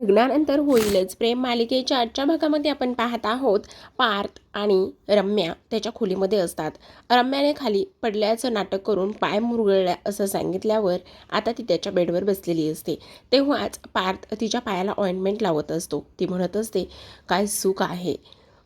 लग्नानंतर होईलच. प्रेम मालिकेच्या आजच्या भागामध्ये आपण पाहत आहोत पार्थ आणि रम्या त्याच्या खोलीमध्ये असतात. रम्याने खाली पडल्याचं नाटक करून पाय मुरगळल्या असं सांगितल्यावर आता ती त्याच्या बेडवर बसलेली असते. तेव्हाच पार्थ तिच्या पायाला ऑइंटमेंट लावत असतो. ती म्हणत असते काय सुख आहे?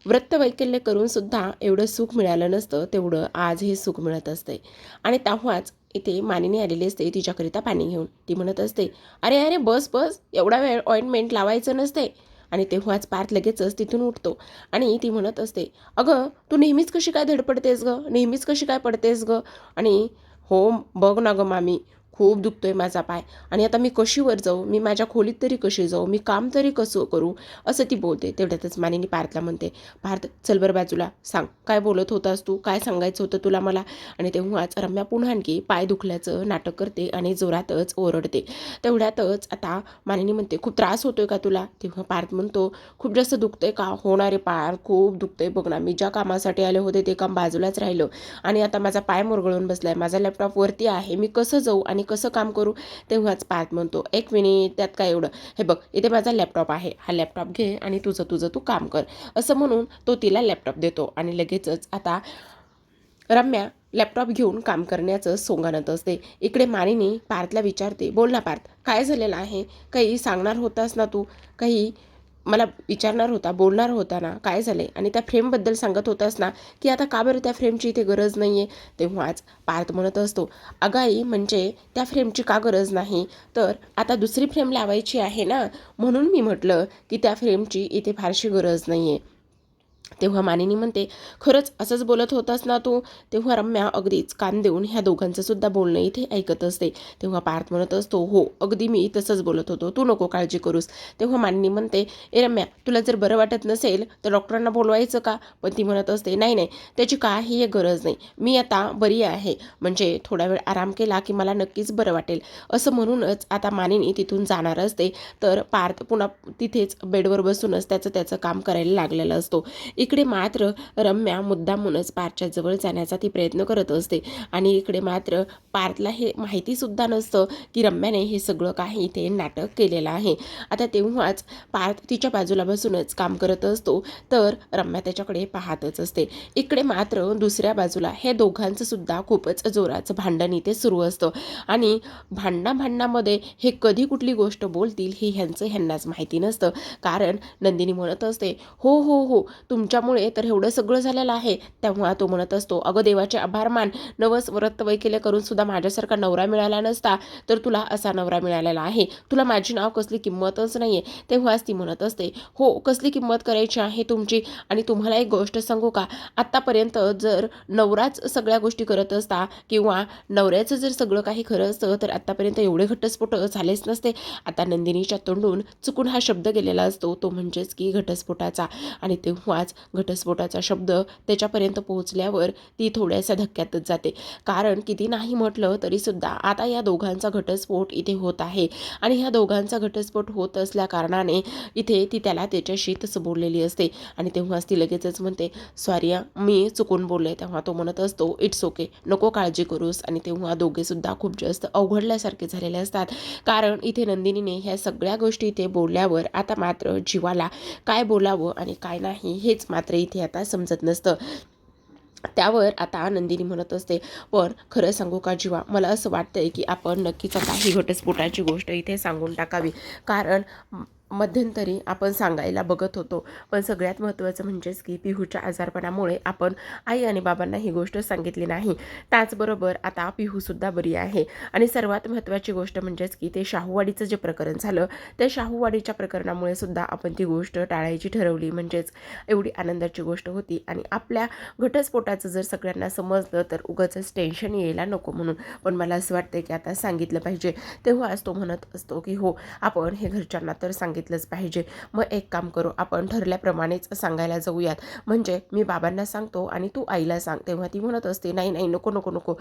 व्रतवैकल्य करून सुद्धा एवढं सुख मिळालं नसतं तेवढं आज हे सुख मिळत असते आणि तेव्हाच इथे मानिनी आलेली असते तिच्याकरिता पाणी घेऊन. ती म्हणत असते अरे अरे बस बस एवढा वेळ ऑइंटमेंट लावायचं नसते. आणि तेव्हाच पार्थ लगेचच तिथून उठतो. आणि ती म्हणत असते अगं तू नेहमीच कशी काय धडपडतेस गं? नेहमीच कशी काय पडतेस गं? आणि हो बघ ना गं मामी खूप दुखतोय माझा पाय. आणि आता मी कशीवर जाऊ? मी माझ्या खोलीत तरी कशी जाऊ? मी काम तरी कसं करू? असं ती बोलते. तेवढ्यातच मानिनी पार्थला म्हणते पार्थ चल बाजूला. सांग काय बोलत होतास तू? काय सांगायचं होतं तुला मला? आणि तेव्हाच रम्या पुन्हा आणखी पाय दुखल्याचं नाटक करते आणि जोरातच ओरडते. तेवढ्यातच आता मानिनी म्हणते खूप त्रास होतोय का तुला? तेव्हा पार्थ म्हणतो खूप जास्त दुखतंय का? होणारे पार. खूप दुखतंय. बघ ना मी ज्या कामासाठी आले होते ते काम बाजूलाच राहिलं. आणि आता माझा पाय मुरगळून बसलाय. माझा लॅपटॉप वरती आहे. मी कसं जाऊ आणि कसं काम करू तेव्हाच पार्थ म्हणतो एक मिनिट त्यात काय एवढं? हे बघ इथे माझा लॅपटॉप आहे. हा लॅपटॉप घे आणि तुझं तुझं तू काम कर. असं म्हणून तो तिला लॅपटॉप देतो आणि लगेचच आता रम्या लॅपटॉप घेऊन काम करण्याचं सोंगणत असते. इकडे मारिनी पार्थला विचारते बोल ना पार्थ काय झालेलं आहे? काही सांगणार होतास ना तू? काही मला विचारणार होता बोलणार होता ना काय झालं आहे आणि त्या फ्रेमबद्दल सांगत होतास ना की आता का बरं त्या फ्रेमची इथे गरज नाही आहे तेव्हाच पार्थ म्हणत असतो अगाई म्हणजे त्या फ्रेमची का गरज नाही? तर आता दुसरी फ्रेम लावायची आहे ना? म्हणून मी म्हटलं की त्या फ्रेमची इथे फारशी गरज नाही आहे तेव्हा मानिनी म्हणते खरंच असंच बोलत होतास ना तू? तेव्हा रम्या अगदीच कान देऊन ह्या दोघांचं सुद्धा बोलणं इथे ऐकत असते. तेव्हा पार्थ म्हणत असतो हो अगदी मी तसंच बोलत होतो. तू नको काळजी करूस. तेव्हा मानिनी म्हणते ए रम्या तुला जर बरं वाटत नसेल तर डॉक्टरांना बोलवायचं का? पण ती म्हणत असते नाही नाही त्याची काही गरज नाही. मी आता बरी आहे. म्हणजे थोडा वेळ आराम केला की मला नक्कीच बरं वाटेल. असं म्हणूनच आता मानिनी तिथून जाणार असते. तर पार्थ पुन्हा तिथेच बेडवर बसूनच त्याचं त्याचं काम करायला लागलेलं असतो. इकडे मात्र रम्या मुद्दामूनच पार्थच्या जवळ जाण्याचा ती प्रयत्न करत असते. आणि इकडे मात्र पार्थला हे माहितीसुद्धा नसतं की रम्याने हे सगळं काही इथे नाटक केलेलं आहे. आता तेव्हाच पार्थ तिच्या बाजूला बसूनच काम करत असतो. तर रम्या त्याच्याकडे पाहतच असते. इकडे मात्र दुसऱ्या बाजूला हे दोघांचं सुद्धा खूपच जोराचं भांडण इथे सुरू असतं. आणि भांडणा भांडणामध्ये हे कधी कुठली गोष्ट बोलतील हे ह्यांचं ह्यांनाच माहिती नसतं. कारण नंदिनी म्हणत असते हो हो हो तुमच्या तुमच्यामुळे तर एवढं सगळं झालेलं आहे. तेव्हा तो म्हणत असतो अगं देवाचे आभार मान. नवस व्रत वैकेले करून सुद्धा माझ्यासारखा नवरा मिळाला नसता तर तुला असा नवरा मिळालेला आहे. तुला माझी नाव कसली किंमतच नाही आहे तेव्हाच ती म्हणत असते हो कसली किंमत करायची आहे तुमची? आणि तुम्हाला एक गोष्ट सांगू का? आत्तापर्यंत जर नवराच सगळ्या गोष्टी करत असता किंवा नवऱ्याचं जर सगळं काही खरं असतं तर आत्तापर्यंत एवढे घटस्फोट झालेच नसते. आता नंदिनीच्या तोंडून चुकून हा शब्द गेलेला असतो तो म्हणजेच की घटस्फोटाचा. आणि तेव्हाच घटस्फोटाचा शब्द त्याच्यापर्यंत पोहोचल्यावर ती थोड्याशा धक्क्यातच जाते. कारण किती नाही म्हटलं तरीसुद्धा आता या दोघांचा घटस्फोट इथे होत आहे. आणि ह्या दोघांचा घटस्फोट होत असल्या कारणाने इथे ती त्याला त्याच्याशी तसं बोललेली असते. आणि तेव्हाच ती लगेचच म्हणते सॉरी मी चुकून बोलले तेव्हा तो म्हणत असतो इट्स ओके नको काळजी करूस. आणि तेव्हा दोघेसुद्धा खूप जास्त अवघडल्यासारखे झालेले असतात. कारण इथे नंदिनीने ह्या सगळ्या गोष्टी इथे बोलल्यावर आता मात्र जीवाला काय बोलावं आणि काय नाही हेच मात्र इथे आता समजत नसतं. त्यावर आता नंदिनी म्हणत असते पण खरं सांगू का जीवा मला असं वाटतंय की आपण नक्कीच आता ही घटस्फोटाची गोष्ट इथे सांगून टाकावी. कारण मध्यंतरी आपण सांगायला बघत होतो. पण सगळ्यात महत्त्वाचं म्हणजेच की पिहूच्या आजारपणामुळे आपण आई आणि बाबांना ही गोष्ट सांगितली नाही. त्याचबरोबर आता पिहूसुद्धा बरी आहे. आणि सर्वात महत्त्वाची गोष्ट म्हणजेच की ते शाहूवाडीचं जे प्रकरण झालं त्या शाहूवाडीच्या प्रकरणामुळे सुद्धा आपण ती गोष्ट टाळायची ठरवली. म्हणजेच एवढी आनंदाची गोष्ट होती. आणि आपल्या घटस्फोटाचं जर सगळ्यांना समजलं तर उगाचंच टेन्शन यायला नको म्हणून. पण मला असं वाटतं की आता सांगितलं पाहिजे. तेव्हा आज तो म्हणत असतो की हो आपण हे घरच्यांना तर सांग सांगितलंच पाहिजे. मग एक काम करू आपण ठरल्याप्रमाणेच सांगायला जाऊयात. म्हणजे मी बाबांना सांगतो आणि तू आईला सांग. तेव्हा ती म्हणत असते नाही नाही नको नको नको.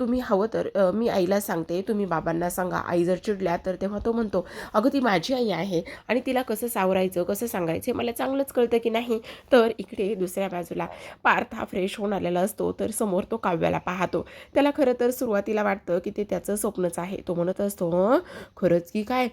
तुम्ही हवं तर मी आईला सांगते तुम्ही बाबांना सांगा. आई जर चिडल्या तर तेव्हा तो म्हणतो अगं ती माझी आई आहे आणि तिला कसं सावरायचं कसं सांगायचं हे मला चांगलंच कळतं की नाही. तर इकडे दुसऱ्या बाजूला पार्थ हा फ्रेश होऊन आलेला असतो तर समोर तो काव्याला पाहतो. त्याला खरं तर सुरुवातीला वाटतं की ते त्याचं स्वप्नच आहे. तो म्हणत असतो खरंच की काय?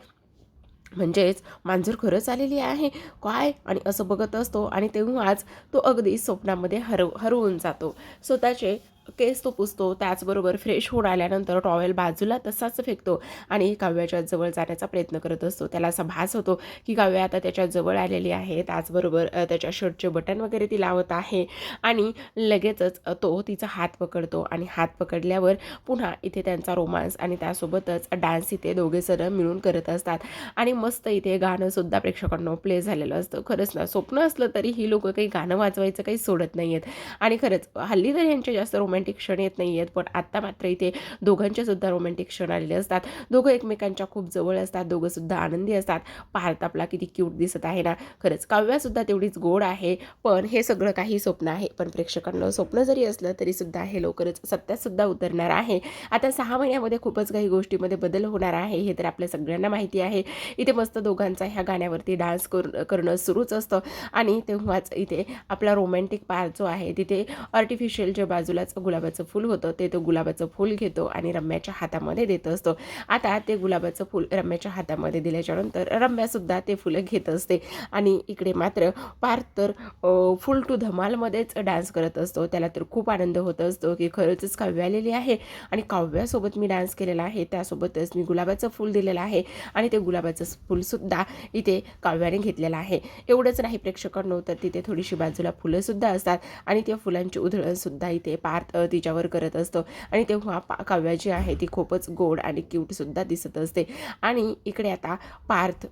म्हणजेच मांजर खरंच आलेली आहे काय आणि असं बघत असतो आणि तेव्हाच तो अगदी स्वप्नामध्ये हरव हरवून जातो. स्वतःचे केस तो पुसतो त्याचबरोबर फ्रेश होऊन आल्यानंतर टॉवेल बाजूला तसाच फेकतो आणि काव्याच्या जवळ जाण्याचा प्रयत्न करत असतो. त्याला असा भास होतो की काव्या आता त्याच्याजवळ आलेली आहे त्याचबरोबर त्याच्या शर्टचे बटन वगैरे ती लावत आहे आणि लगेचच तो तिचा हात पकडतो आणि हात पकडल्यावर पुन्हा इथे त्यांचा रोमांस आणि त्यासोबतच डान्स इथे दोघे जण मिळून करत असतात आणि मस्त इथे गाणंसुद्धा प्रेक्षकांना प्ले झालेलं असतं. खरंच ना स्वप्न असलं तरी ही लोकं काही गाणं वाजवायचं काही सोडत नाही आहेत आणि खरंच हल्ली तर यांचे जास्त रोमॅन्टिक क्षण येत नाही आहेत पण आत्ता मात्र इथे दोघांचे सुद्धा रोमॅन्टिक क्षण आलेले असतात. दोघं एकमेकांच्या खूप जवळ असतात दोघं सुद्धा आनंदी असतात. पाहत आपला किती क्यूट दिसत आहे ना. खरंच काव्यासुद्धा तेवढीच गोड आहे पण हे सगळं काही स्वप्न आहे. पण प्रेक्षकांना स्वप्न जरी असलं तरी सुद्धा हे लवकरच सत्यात सुद्धा उतरणार आहे. आता सहा महिन्यामध्ये खूपच काही गोष्टीमध्ये बदल होणार आहे हे तर आपल्या सगळ्यांना माहिती आहे. इथे मस्त दोघांचा ह्या गाण्यावरती डान्स कर करणं सुरूच असतं. आणि तेव्हाच इथे आपला रोमॅन्टिक पार्ट जो आहे तिथे आर्टिफिशियल जे बाजूलाच गुलाबाचं फूल होतं ते तो गुलाबाचं फूल घेतो आणि रम्याच्या हातामध्ये देत असतो. आता ते गुलाबाचं फूल रम्याच्या हातामध्ये दिल्याच्यानंतर रम्यासुद्धा ते फुलं घेत असते. आणि इकडे मात्र पार्थ तर फुल टू धमालमध्येच डान्स करत असतो. त्याला तर खूप आनंद होत असतो की खरंच काव्य आलेली आहे आणि काव्यासोबत मी डान्स केलेला आहे. त्यासोबतच मी गुलाबाचं फूल दिलेलं आहे आणि ते गुलाबाचं फूलसुद्धा इथे काव्याने घेतलेलं आहे. एवढंच नाही प्रेक्षकांनो तर तिथे थोडीशी बाजूला फुलंसुद्धा असतात आणि त्या फुलांची उधळणसुद्धा इथे पार्थ तिच्यावर करत असतो. आणि तेव्हा पा काव्या जी आहे ती खूपच गोड आणि क्यूटसुद्धा दिसत असते. आणि इकडे आता पार्थ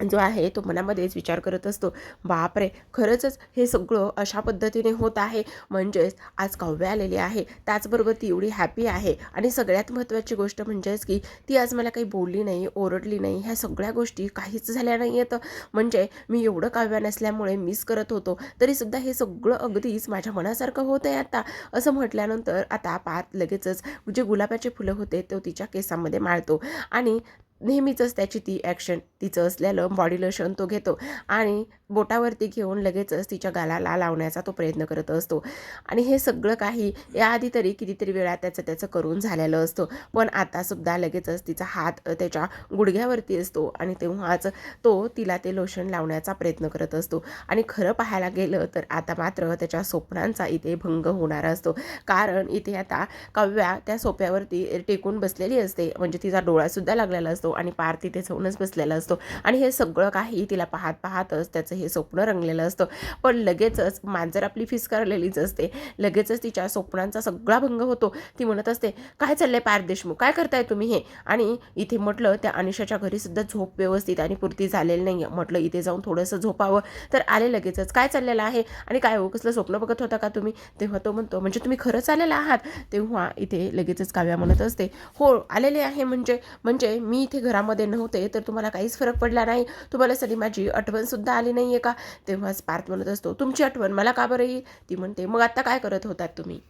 जो आहे तो मनामध्येच विचार करत असतो बापरे! खरंचच हे सगळं अशा पद्धतीने होत आहे. म्हणजेच आज काव्य आलेली आहे. त्याचबरोबर ती एवढी हॅपी आहे. आणि सगळ्यात महत्त्वाची गोष्ट म्हणजेच की ती आज मला काही बोलली नाही ओरडली नाही ह्या सगळ्या गोष्टी काहीच झाल्या नाही आहेत. म्हणजे मी एवढं काव्य नसल्यामुळे मिस करत होतो. तरीसुद्धा हे सगळं अगदीच माझ्या मनासारखं होत आहे आता. असं म्हटल्यानंतर आता पात लगेचच जे गुलाबाचे फुलं होते तो तिच्या केसामध्ये माळतो. आणि नेहमीचंच त्याची ती ॲक्शन तिचं असलेलं बॉडी लोशन तो घेतो. आणि बोटावरती घेऊन लगेचच तिच्या गालाला लावण्याचा तो प्रयत्न करत असतो. आणि हे सगळं काही याआधी तरी कितीतरी वेळा त्याचं त्याचं करून झालेलं असतं. पण आतासुद्धा लगेचच तिचा हात त्याच्या गुडघ्यावरती असतो आणि तेव्हाच तो तिला ते लोशन लावण्याचा प्रयत्न करत असतो. आणि खरं पाहायला गेलं तर आता मात्र त्याच्या स्वप्नांचा इथे भंग होणार असतो. कारण इथे आता काव्या त्या सोप्यावरती टेकून बसलेली असते. म्हणजे तिचा डोळासुद्धा लागलेला असतो. आणि पार तिथे जाऊनच बसलेला असतो. आणि हे सगळं काही तिला पाहत पाहतच त्याचं हे स्वप्न रंगलेलं असतं. पण लगेचच मांजर आपली फिसकारलेलीच असते. लगेचच तिच्या स्वप्नांचा सगळा भंग होतो. ती म्हणत असते काय चाललंय पार देशमुख? काय करताय तुम्ही हे? आणि इथे म्हटलं त्या अनिशाच्या घरी सुद्धा झोप व्यवस्थित आणि पुरती झालेली नाही म्हटलं इथे जाऊन थोडंसं झोपावं. तर आले लगेचच. काय चाललेलं आहे? आणि काय हो? कसलं स्वप्न बघत होता का तुम्ही? तेव्हा तो म्हणतो म्हणजे तुम्ही खरंच आलेला आहात? तेव्हा इथे लगेचच काव्या म्हणत असते हो आलेले आहे. म्हणजे म्हणजे मी इथे घरामध्ये नव्हते तर तुम्हाला काहीच फरक पडला नाही. तुम्हाला सधी माझी आठवणसुद्धा आली नाही आहे का? तेव्हाच पार्थ म्हणत असतो तुमची आठवण मला का बरं येईल ती म्हणते मग आता काय करत होतात तुम्ही?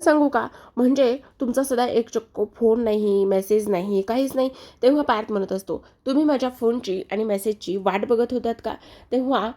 सांगू का? म्हणजे तुमचा सदा एक चक्क फोन नाही मेसेज नाही काहीच नाही. तेव्हा पार्थ म्हणत असतो तुम्ही माझ्या फोनची आणि मेसेजची वाट बघत होतात का? तेव्हा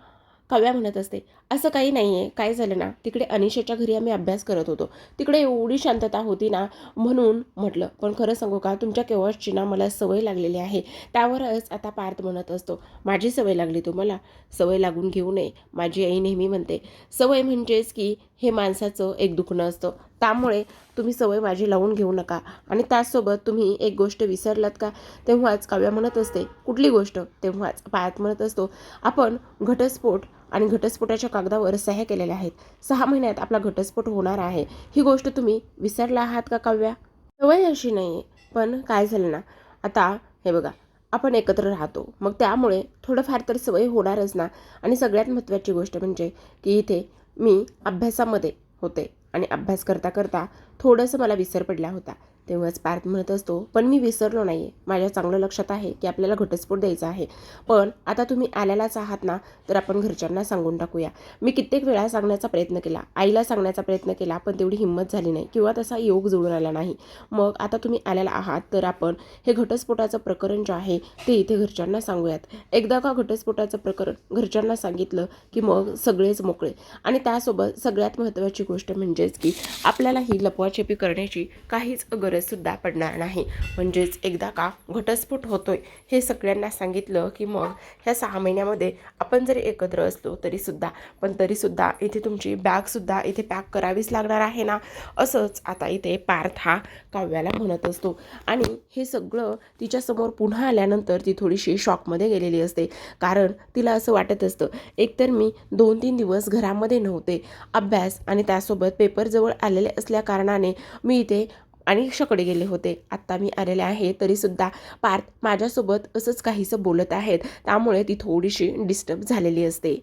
काव्या म्हणत असते असं काही नाही आहे काय झालं ना तिकडे अनिशेच्या घरी आम्ही अभ्यास करत होतो. तिकडे एवढी शांतता होती ना म्हणून म्हटलं पण खरं सांगू का तुमच्या केव्हाची ना मला सवय लागलेली आहे. त्यावरच आता पार्थ म्हणत असतो माझी सवय लागली तुम्हाला? सवय लागून घेऊ नये. माझी आई नेहमी म्हणते सवय म्हणजेच की हे माणसाचं एक दुखणं असतं. त्यामुळे तुम्ही सवय माझी लावून घेऊ नका. आणि त्याचसोबत तुम्ही एक गोष्ट विसरलात का? तेव्हाच काव्या म्हणत असते कुठली गोष्ट? तेव्हाच पायात म्हणत असतो आपण घटस्फोट आणि घटस्फोटाच्या कागदावर सह्या केलेल्या आहेत. सहा महिन्यात आपला घटस्फोट होणार आहे. ही गोष्ट तुम्ही विसरला आहात का काव्या? सवय अशी नाही पण काय झालं ना? आता हे बघा आपण एकत्र राहतो. मग त्यामुळे थोडंफार तर सवय होणारच ना? आणि सगळ्यात महत्त्वाची गोष्ट म्हणजे की इथे मी अभ्यासामध्ये होते. आणि अभ्यास करता करता थोडंसं मला विसर पडला होता. तेव्हाच पार्थ म्हणत असतो पण मी विसरलो नाही आहे माझ्या चांगलं लक्षात आहे की आपल्याला घटस्फोट द्यायचा आहे. पण आता तुम्ही आल्यालाच आहात ना तर आपण घरच्यांना सांगून टाकूया. मी कित्येक वेळा सांगण्याचा प्रयत्न केला आईला सांगण्याचा प्रयत्न केला पण तेवढी हिंमत झाली नाही किंवा तसा योग जुळून आला नाही. मग आता तुम्ही आलेला आहात तर आपण हे घटस्फोटाचं प्रकरण जे आहे ते इथे घरच्यांना सांगूयात. एकदा का घटस्फोटाचं प्रकरण घरच्यांना सांगितलं की मग सगळेच मोकळे. आणि त्यासोबत सगळ्यात महत्त्वाची गोष्ट म्हणजेच की आपल्याला ही लपवाछपी करण्याची काहीच गरज गरजसुद्धा पडणार नाही. म्हणजेच एकदा का घटस्फोट होतोय हे सगळ्यांना सांगितलं की मग ह्या सहा महिन्यामध्ये आपण जरी एकत्र असलो तरीसुद्धा पण तरीसुद्धा इथे तुमची बॅगसुद्धा इथे पॅक करावीच लागणार आहे ना? असंच आता इथे पार्थ हा काव्याला म्हणत असतो. आणि हे सगळं तिच्यासमोर पुन्हा आल्यानंतर ती थोडीशी शॉकमध्ये गेलेली असते. कारण तिला असं वाटत असतं एकतर मी दोन तीन दिवस घरामध्ये नव्हते. अभ्यास आणि त्यासोबत पेपर जवळ आलेले असल्या कारणाने मी इथे अनिक्षाकडे गेले होते. आत्ता मी आलेले आहे तरीसुद्धा पार्थ माझ्यासोबत असंच काहीसं बोलत आहेत. त्यामुळे ती थोडीशी डिस्टर्ब झालेली असते.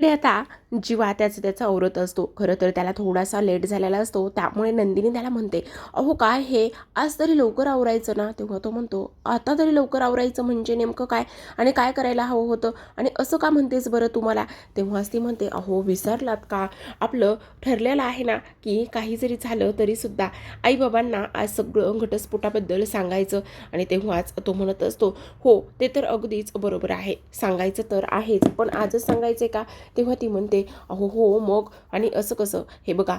इकडे आता जीवा त्याचं त्याचा औरत असतो. खरं तर त्याला थोडासा लेट झालेला असतो. त्यामुळे नंदिनी त्याला म्हणते अहो काय हे? आज तरी लवकर आवरायचं ना? तेव्हा तो म्हणतो आता तरी लवकर आवरायचं म्हणजे नेमकं काय? आणि काय करायला हवं होतं? आणि असं का म्हणतेस बरं तुम्हाला तेव्हाच ती म्हणते अहो विसरलात का? आपलं ठरलेलं आहे ना की काही जरी झालं तरीसुद्धा आईबाबांना आज सगळं घटस्फोटाबद्दल सांगायचं. आणि तेव्हाच तो म्हणत असतो हो ते तर अगदीच बरोबर आहे. सांगायचं तर आहेच. पण आजच सांगायचं का? तेव्हा ती म्हणते अहो हो मग. आणि असं कसं हे बघा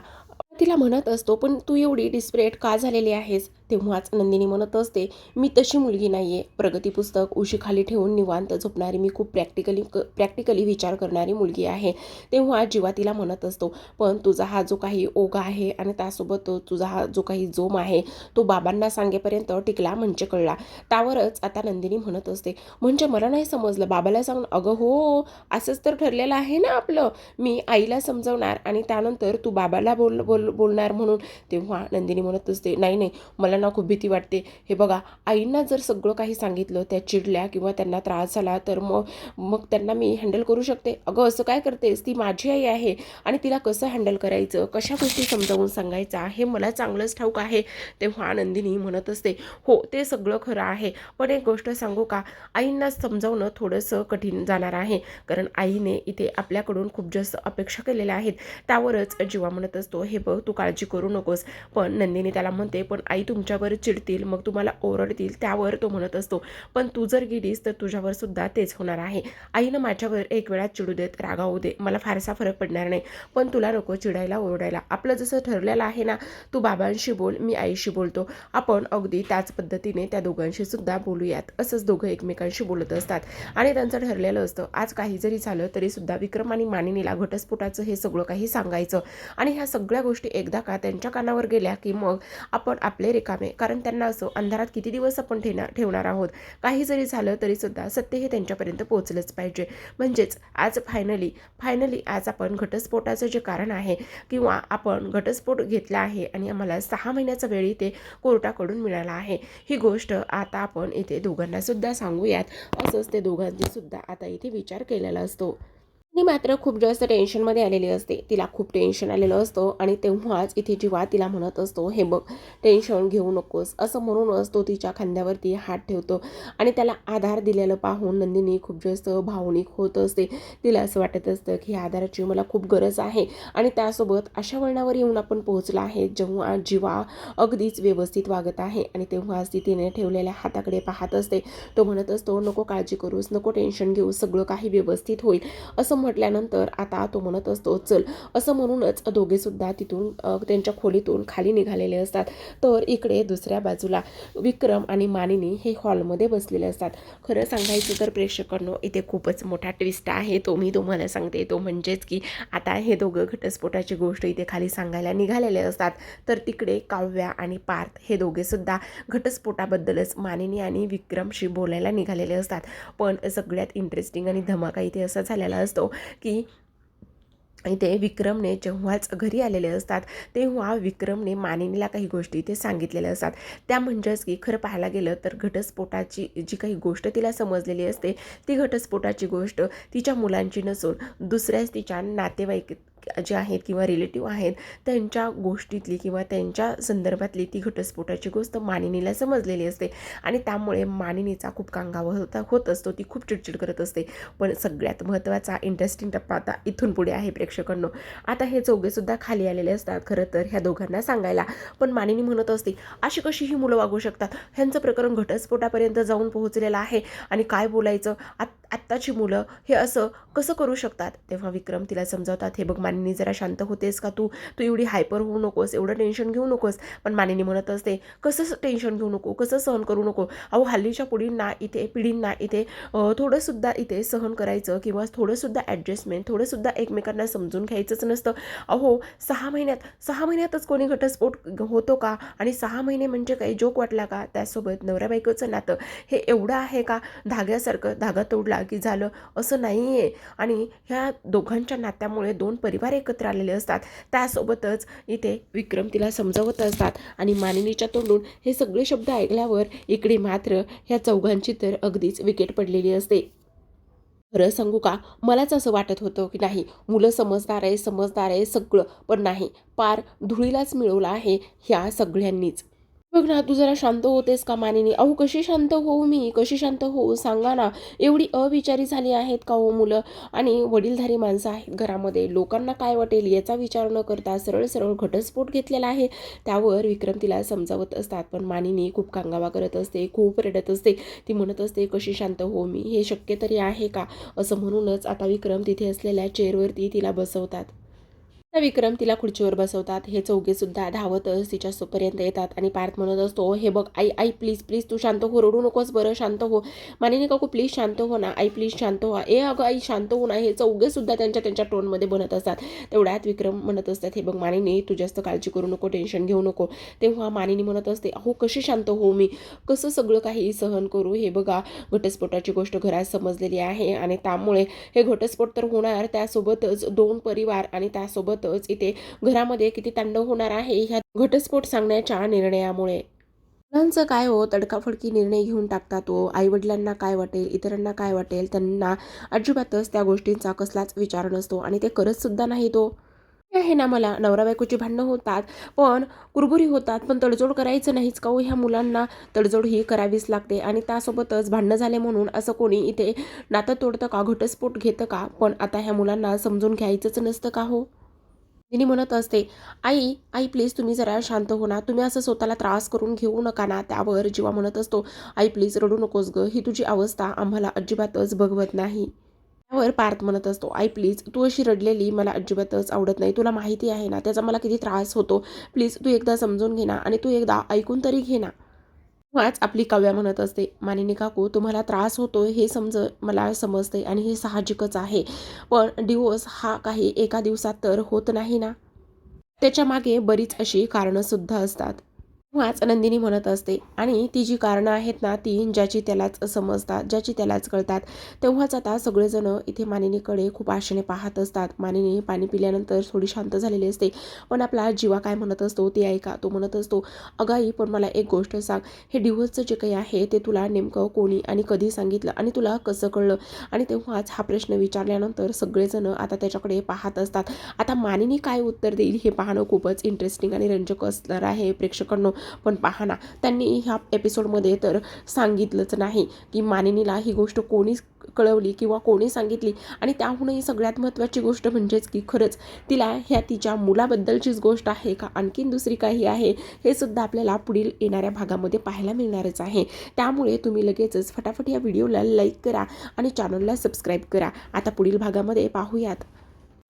तिला म्हणत असतो पण तू एवढी डिस्परेट का झालेली आहेस? तेव्हाच नंदिनी म्हणत असते मी तशी मुलगी नाही आहे प्रगती पुस्तक उशीखाली ठेवून निवांत झोपणारी मी खूप प्रॅक्टिकली क प्रॅक्टिकली विचार करणारी मुलगी आहे. तेव्हा जीवा तिला म्हणत असतो पण तुझा हा जो काही ओघ आहे आणि त्यासोबत तो तुझा हा जो काही जोम आहे तो बाबांना सांगेपर्यंत टिकला म्हणजे कळला. त्यावरच आता नंदिनी म्हणत असते म्हणजे मला नाही समजलं बाबाला सांग अगं हो असंच तर ठरलेलं आहे ना आपलं. मी आईला समजवणार आणि त्यानंतर तू बाबाला बोल बोल बोलणार म्हणून. तेव्हा नंदिनी म्हणत असते नाही नाही मला ना खूप भीती वाटते. हे बघा आईंना जर सगळं काही सांगितलं त्या चिडल्या किंवा त्यांना त्रास झाला तर मग मग त्यांना मी हँडल करू शकते. अगं असं काय करतेस? ती माझी आई आहे आणि तिला कसं हँडल करायचं? कशा गोष्टी समजावून सांगायचा? हे मला चांगलंच ठाऊक आहे तेव्हा नंदिनी म्हणत असते. हो ते सगळं खरं आहे. पण एक गोष्ट सांगू का? आईंना समजावणं थोडंसं कठीण जाणार आहे. कारण आईने इथे आपल्याकडून खूप जास्त अपेक्षा केलेल्या आहेत. त्यावरच जीवा म्हणत असतो हे बघ तू काळजी करू नकोस. पण नंदिनी त्याला म्हणते पण आई तुमच्यावर चिडतील मग तुम्हाला ओरडतील त्यावर तो म्हणत असतो. पण तू जर गेलीस तर तुझ्यावर सुद्धा तेच होणार आहे. आईनं माझ्यावर एक वेळा चिडू देत रागावू दे. मला फारसा फरक पडणार नाही. पण तुला नको चिडायला ओरडायला. आपलं जसं ठरलेलं आहे ना तू बाबांशी बोल मी आईशी बोलतो. आपण अगदी त्याच पद्धतीने त्या दोघांशी सुद्धा बोलूयात. असंच दोघं एकमेकांशी बोलत असतात. आणि त्यांचं ठरलेलं असतं. आज काही जरी झालं तरी सुद्धा विक्रम आणि मानिनीला घटस्फोटाचं हे सगळं काही सांगायचं. आणि ह्या सगळ्या गोष्टी एकदा का त्यांच्या कानावर गेल्या की मग आपण आपले रिकामे कारण त्यांना असो अंधारात किती दिवस आपण ठेवणार ठेवणार आहोत? काही जरी झालं तरीसुद्धा सत्य हे त्यांच्यापर्यंत पोहोचलंच पाहिजे. म्हणजेच आज फायनली फायनली आज आपण घटस्फोटाचं जे कारण आहे किंवा आपण घटस्फोट घेतला आहे आणि आम्हाला सहा महिन्याचा वेळ इथे कोर्टाकडून मिळाला आहे ही गोष्ट आता आपण इथे दोघांनासुद्धा सांगूयात. असंच ते दोघांनीसुद्धा आता इथे विचार केलेला असतो. ती मात्र खूप जास्त टेन्शनमध्ये आलेली असते. तिला खूप टेन्शन आलेलं असतं आणि तेव्हाच इथे जिवा तिला म्हणत असतो हे बघ टेन्शन घेऊ नकोस. असं म्हणूनच तो तिच्या खांद्यावरती हात ठेवतो आणि त्याला आधार दिलेलं पाहून नंदिनी खूप जास्त भावनिक होत असते. तिला असं वाटत असतं की ह्या आधाराची मला खूप गरज आहे. आणि त्यासोबत अशा वळणावर येऊन आपण पोहोचला आहे जेव्हा जीवा अगदीच व्यवस्थित वागत आहे आणि तेव्हाच ती तिने ठेवलेल्या हाताकडे पाहत असते. तो म्हणत असतो नको काळजी करूस नको टेन्शन घेऊ सगळं काही व्यवस्थित होईल. असं म्हटल्यानंतर आता तो म्हणत असतो चल. असं म्हणूनच दोघे सुद्धा तिथून त्यांच्या खोलीतून खाली निघालेले असतात. तर इकडे दुसऱ्या बाजूला विक्रम आणि मानिनी हे हॉलमध्ये बसलेले असतात. खरं सांगायचं तर प्रेक्षकांनो इथे खूपच मोठा ट्विस्ट आहे. तो मी तुम्हाला सांगते. तो म्हणजेच की आता हे दोघं घटस्फोटाची गोष्ट इथे खाली सांगायला निघालेले असतात. तर तिकडे काव्या आणि पार्थ हे दोघे सुद्धा घटस्फोटाबद्दलच मानिनी आणि विक्रमशी बोलायला निघालेले असतात. पण सगळ्यात इंटरेस्टिंग आणि धमाका इथे असा झालेला असतो की इथे विक्रमने जेव्हाच घरी आलेले असतात तेव्हा विक्रमने मानिनीला काही गोष्टी इथे सांगितलेल्या असतात. त्या म्हणजेच की खरं पाहायला गेलं तर घटस्फोटाची जी काही गोष्ट तिला समजलेली असते ती घटस्फोटाची गोष्ट तिच्या मुलांची नसून दुसऱ्याच तिच्या नातेवाईक जे आहेत किंवा रिलेटिव्ह आहेत त्यांच्या गोष्टीतली किंवा त्यांच्या संदर्भातली ती घटस्फोटाची गोष्ट मानिनीला समजलेली असते. आणि त्यामुळे मानिनीचा खूप कांगावा होता होत असतो. ती खूप चिडचिड करत असते. पण सगळ्यात महत्त्वाचा इंटरेस्टिंग टप्पा आता इथून पुढे आहे प्रेक्षकांनो. आता हे चौघेसुद्धा खाली आलेले असतात खरं तर ह्या दोघांना सांगायला. पण मानिनी म्हणत असते अशी कशी ही मुलं वागू शकतात? ह्यांचं प्रकरण घटस्फोटापर्यंत जाऊन पोहोचलेलं आहे. आणि काय बोलायचं? आत्ता आत्ताची मुलं हे असं कसं करू शकतात? तेव्हा विक्रम तिला समजावतात हे बघ मानिनी जरा शांत होतेस का तू? तू एवढी हायपर होऊ नकोस एवढं टेन्शन घेऊ नकोस. पण मानिनी म्हणत असते कसं टेन्शन घेऊ नको? कसं सहन करू नको? अहो हल्लीच्या पुढींना इथे पिढींना इथे थोडंसुद्धा इथे सहन करायचं किंवा थोडंसुद्धा ॲडजस्टमेंट थोडंसुद्धा एकमेकांना समजून घ्यायचंच नसतं. अहो सहा महिन्यात सहा महिन्यातच कोणी घटस्फोट होतो का? आणि सहा महिने म्हणजे काही जोक वाटला का? त्यासोबत नवऱ्या बायकोचं नातं हे एवढं आहे का? धाग्यासारखं धागा तोडला की झालं. असं नाही आहे आणि ह्या दोघांच्या नात्यामुळे दोन परिवार एकत्र आलेले असतात. त्यासोबतच इथे विक्रम तिला समजावत असतात. आणि मानिनीच्या तोंडून हे सगळे शब्द ऐकल्यावर इकडे मात्र ह्या चौघांची तर अगदीच विकेट पडलेली असते. खरं सांगू का? मलाच असं वाटत होतं की नाही मुलं समजदार आहे समजदार आहे सगळं. पण नाही पार धुळीलाच मिळवलं आहे ह्या सगळ्यांनीच. बघ ना तू जरा शांत होतेस का मानिनी? अहो कशी शांत होऊ मी? कशी शांत होऊ? सांगा ना. एवढी अविचारी झाली आहेत का हो मुलं? आणि वडीलधारी माणसं आहेत घरामध्ये. लोकांना काय वाटेल याचा विचार न करता सरळ सरळ घटस्फोट घेतलेला आहे. त्यावर विक्रम तिला समजावत असतात पण मानिनी खूप कांगावा करत असते खूप रडत असते. ती म्हणत असते कशी शांत हो मी? हे शक्य तरी आहे का? असं म्हणूनच आता विक्रम तिथे असलेल्या चेअरवरती तिला बसवतात. विक्रम तिला खुर्चीवर बसवतात. हे चौघे सुद्धा धावतच तिच्या पर्यंत येतात आणि पार्थ म्हणत असतो हे बघ आई आई प्लीज प्लीज तू शांत हो रडू नकोस बरं शांत हो. मानिनी काकू प्लीज शांत हो ना आई प्लीज शांत हो ए अगं आई शांत हो ना हे चौघे सुद्धा त्यांच्या त्यांच्या टोनमध्ये बनत असतात. तेवढ्यात विक्रम म्हणत असतात हे बघ मानिनी तू जास्त काळजी करू नको टेन्शन घेऊ नको. तेव्हा मानिनी म्हणत असते अहो कशी शांत हो मी? कसं सगळं काही सहन करू? हे बघा घटस्फोटाची गोष्ट घरात समजलेली आहे आणि त्यामुळे हे घटस्फोट तर होणार त्यासोबतच दोन परिवार आणि त्यासोबत त्यासोबतच इथे घरामध्ये किती तांडव होणार आहे ह्या घटस्फोट सांगण्याच्या निर्णयामुळे. मुलांचं काय हो? तडकाफडकी निर्णय घेऊन टाकतात तो आईवडिलांना काय वाटेल? इतरांना काय वाटेल? त्यांना अजिबातच त्या गोष्टींचा कसलाच विचार नसतो आणि ते करत सुद्धा नाही तो हो. आहे ना मला. नवरा बायकोची भांडणं होतात पण कुरबुरी होतात पण तडजोड करायचं नाहीच का हो? ह्या मुलांना तडजोड ही करावीच लागते आणि त्यासोबतच भांडणं झाले म्हणून असं कोणी इथे नातं तोडतं का? घटस्फोट घेतं का? पण आता ह्या मुलांना समजून घ्यायचंच नसतं का हो? तिने म्हणत असते आई आई प्लीज तुम्ही जरा शांत हो ना. तुम्ही असं स्वतःला त्रास करून घेऊ नका ना त्यावर जीवा म्हणत असतो. आई प्लीज रडू नकोस ग. ही तुझी अवस्था आम्हाला अजिबातच बघवत नाही. त्यावर पार्थ म्हणत असतो आई प्लीज तू अशी रडलेली मला अजिबातच आवडत नाही. तुला माहिती आहे ना त्याचा मला किती त्रास होतो. प्लीज तू एकदा समजून घे ना आणि तू एकदा ऐकून तरी घे ना. तेव्हाच आपली काव्या म्हणत असते मानिनी काकू तुम्हाला त्रास होतो हे समज मला समजते आणि हे साहजिकच आहे. पण डिवोर्स हा काही एका दिवसात तर होत नाही ना? त्याच्यामागे बरीच अशी कारणंसुद्धा असतात. तेव्हाच नंदिनी म्हणत असते. आणि ती जी कारणं आहेत ना ती ज्याची त्यालाच समजतात ज्याची त्यालाच कळतात तेव्हाच आता सगळेजण इथे मानिनीकडे खूप आशेने पाहत असतात. मानिनी पाणी पिल्यानंतर थोडी शांत झालेली असते. पण आपला जीवा काय म्हणत असतो ते ऐका तो म्हणत असतो अगाई पण मला एक गोष्ट सांग. हे डिव्होर्सचं जे काही आहे ते तुला नेमकं कोणी आणि कधी सांगितलं आणि तुला कसं कळलं? आणि तेव्हाच हा प्रश्न विचारल्यानंतर सगळेजण आता त्याच्याकडे पाहत असतात. आता मानिनी काय उत्तर देईल हे पाहणं खूपच इंटरेस्टिंग आणि रंजक असणार आहे प्रेक्षकांनो. पण पहा ना त्यांनी ह्या एपिसोडमध्ये तर सांगितलंच नाही की मानिनीला ही गोष्ट कोणी कळवली किंवा कोणी सांगितली. आणि त्याहूनही सगळ्यात महत्त्वाची गोष्ट म्हणजेच की खरंच तिला ह्या तिच्या मुलाबद्दलचीच गोष्ट आहे का? आणखीन दुसरी काही आहे? हे सुद्धा आपल्याला पुढील येणाऱ्या भागामध्ये पाहायला मिळणारच आहे. त्यामुळे तुम्ही लगेचच फटाफट या व्हिडिओला लाईक करा आणि चॅनलला सबस्क्राईब करा. आता पुढील भागामध्ये पाहूयात.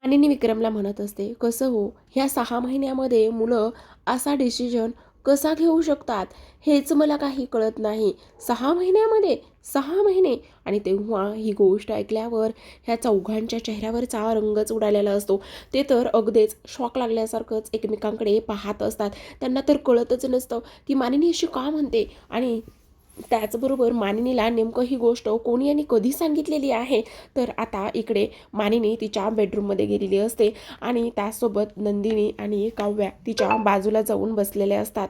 आणि विक्रमला म्हणत असते कसं हो? ह्या सहा महिन्यामध्ये मुलं असा डिसिजन कसा घेऊ शकतात हेच मला काही कळत नाही. सहा महिन्यामध्ये सहा महिने. आणि तेव्हा ही गोष्ट ऐकल्यावर ह्या चौघांच्या चेहऱ्यावरचा रंगच उडालेला असतो. ते तर अगदीच शॉक लागल्यासारखंच एकमेकांकडे पाहत असतात. त्यांना तर कळतच नसतं की मानिनी अशी का म्हणते? आणि त्याचबरोबर मानिनीला नेमकं ही गोष्ट कोणी आणि कधी सांगितलेली आहे? तर आता इकडे मानिनी तिच्या बेडरूममध्ये गेलेली असते आणि त्यासोबत नंदिनी आणि काव्या तिच्या बाजूला जाऊन बसलेले असतात.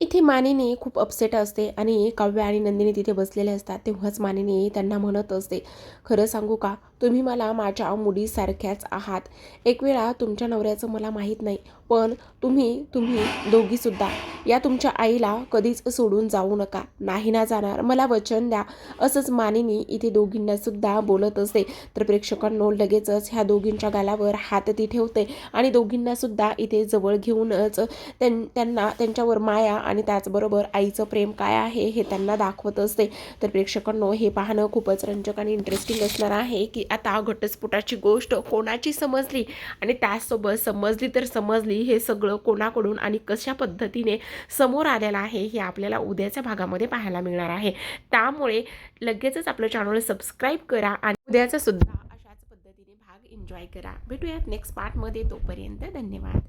इथे मानिनी खूप अपसेट असते आणि काव्या आणि नंदिनी तिथे बसलेले असतात. तेव्हाच मानिनी त्यांना म्हणत असते खरं सांगू का? तुम्ही मला माझ्या मुलीसारख्याच आहात. एक वेळा तुमच्या नवऱ्याचं मला माहीत नाही पण तुम्ही तुम्ही दोघीसुद्धा या तुमच्या आईला कधीच सोडून जाऊ नका. नाही ना जाणार. मला वचन द्या. असंच मानिनी इथे दोघींनासुद्धा बोलत असते. तर प्रेक्षकांनो लगेचच ह्या दोघींच्या गालावर हात ती ठेवते आणि दोघींनासुद्धा इथे जवळ घेऊनच त्यां त्यांना त्यांच्यावर माया आणि त्याचबरोबर आईचं प्रेम काय आहे हे त्यांना दाखवत असते. तर प्रेक्षकांनो हे पाहणं खूपच रंजक आणि इंटरेस्टिंग असणार आहे की आता घटस्फोटाची गोष्ट कोणाची समजली? आणि त्याचसोबत समजली तर समजली हे सगळं कोणाकडून आणि कशा पद्धतीने समोर आलेलं आहे हे आपल्याला उद्याच्या भागामध्ये पाहायला मिळणार आहे. त्यामुळे लगेचच आपलं चॅनल सबस्क्राईब करा आणि उद्याचा सुद्धा अशाच पद्धतीने भाग एन्जॉय करा. भेटूयात नेक्स्ट पार्टमध्ये तोपर्यंत धन्यवाद.